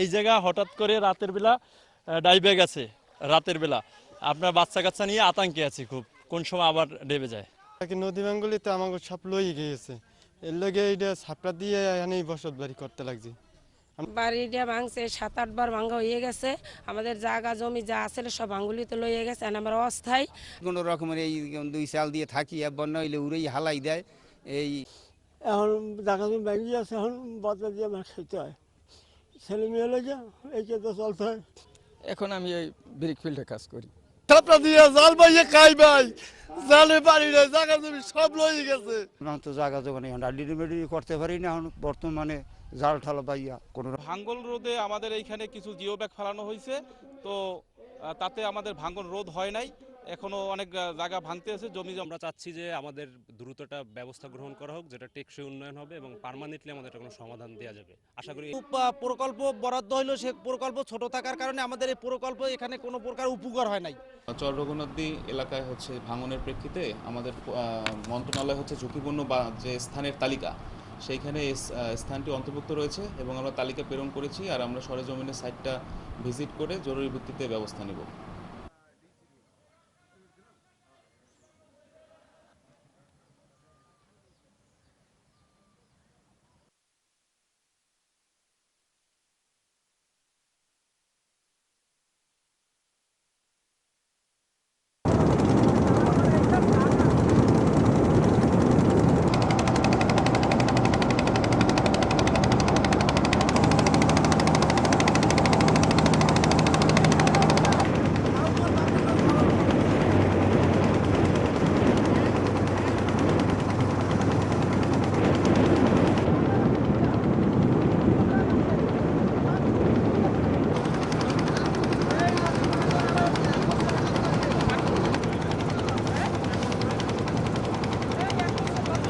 এই জায়গা হঠাৎ করে রাতের বেলা ডাইবে গেছে রাতের বেলা। আপনার বাচ্চা কাচ্চা নিয়ে আতঙ্কে আছি খুব। কোন সময় আবার ডেবে যায়? নদী ভাঙ্গুলিতে আমাকে সব লই গিয়েছে। এর লগে এইটা ছাপড়া দিয়ে এখানেই বসত বাড়ি করতে লাগছে। বাড়িটা ভাঙছে সাত আটবার ভাঙা হয়ে গেছে। আমাদের জায়গা জমি যা আছে সব ভাঙ্গুলিতে লইয়ে গেছে আর আমরা অস্থায়ী। কোনো রকমের এই দুই সাল দিয়ে থাকি আর বন্যা হইলে উড়েই হালাই দেয়। এই এখন দেখা যাবে ব্যাঙ্গি আছে এখন বাচ্চা দিয়ে আমার খেতে হয়। ছেলে মেয়ে লেগে এই তো চলতে হয়। এখন আমি এই ব্রিক ফিল্ডে কাজ করি। ছাপড়া দিয়ে জাল বাইয়ে খাই ভাই। জালে পারি না জায়গা জমি সব লই গেছে। আমরা তো জায়গা জোগানে এখন ডিডিমেডি করতে পারি না এখন বর্তমানে জাল ঠাল পাইয়া কোনো ভাঙ্গল রোধে আমাদের এইখানে কিছু জিও ব্যাগ ফেলানো হয়েছে তো তাতে আমাদের ভাঙ্গন রোধ হয় নাই। এখনও অনেক জায়গা ভাঙতে আছে। জমি আমরা চাচ্ছি যে আমাদের দ্রুত একটা ব্যবস্থা গ্রহণ করা হোক যেটা টেকসই উন্নয়ন হবে এবং পার্মানেন্টলি আমাদের কোনো সমাধান দেওয়া যাবে। আশা করি প্রকল্প বরাদ্দ হইল সে প্রকল্প ছোট থাকার কারণে আমাদের এই প্রকল্প এখানে কোনো প্রকার উপকার হয় নাই। চর রঘুনাথদি এলাকায় হচ্ছে ভাঙনের প্রেক্ষিতে আমাদের মন্ত্রণালয় হচ্ছে ঝুঁকিপূর্ণ বা যে স্থানের তালিকা সেইখানে স্থানটি অন্তর্ভুক্ত রয়েছে এবং আমরা তালিকা প্রেরণ করেছি আর আমরা সরেজমিনের সাইটটা ভিজিট করে জরুরি ভিত্তিতে ব্যবস্থা নেব।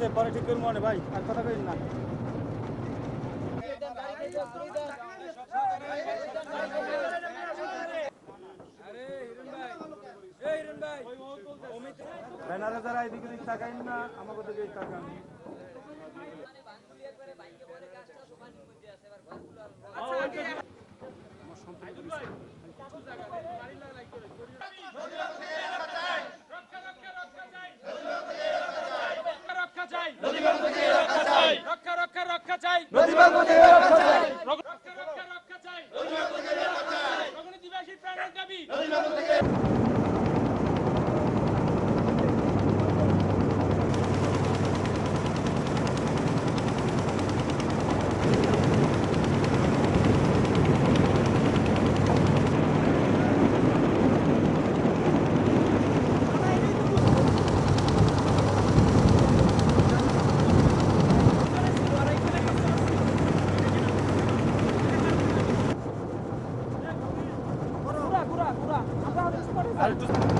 হয়েছে পরে ঠিক করব মনে ভাই, আর কথা কই না। ব্যানারে যারা এদিকে তাকাইন না, আমাকে দিকে তাকান। আর একটু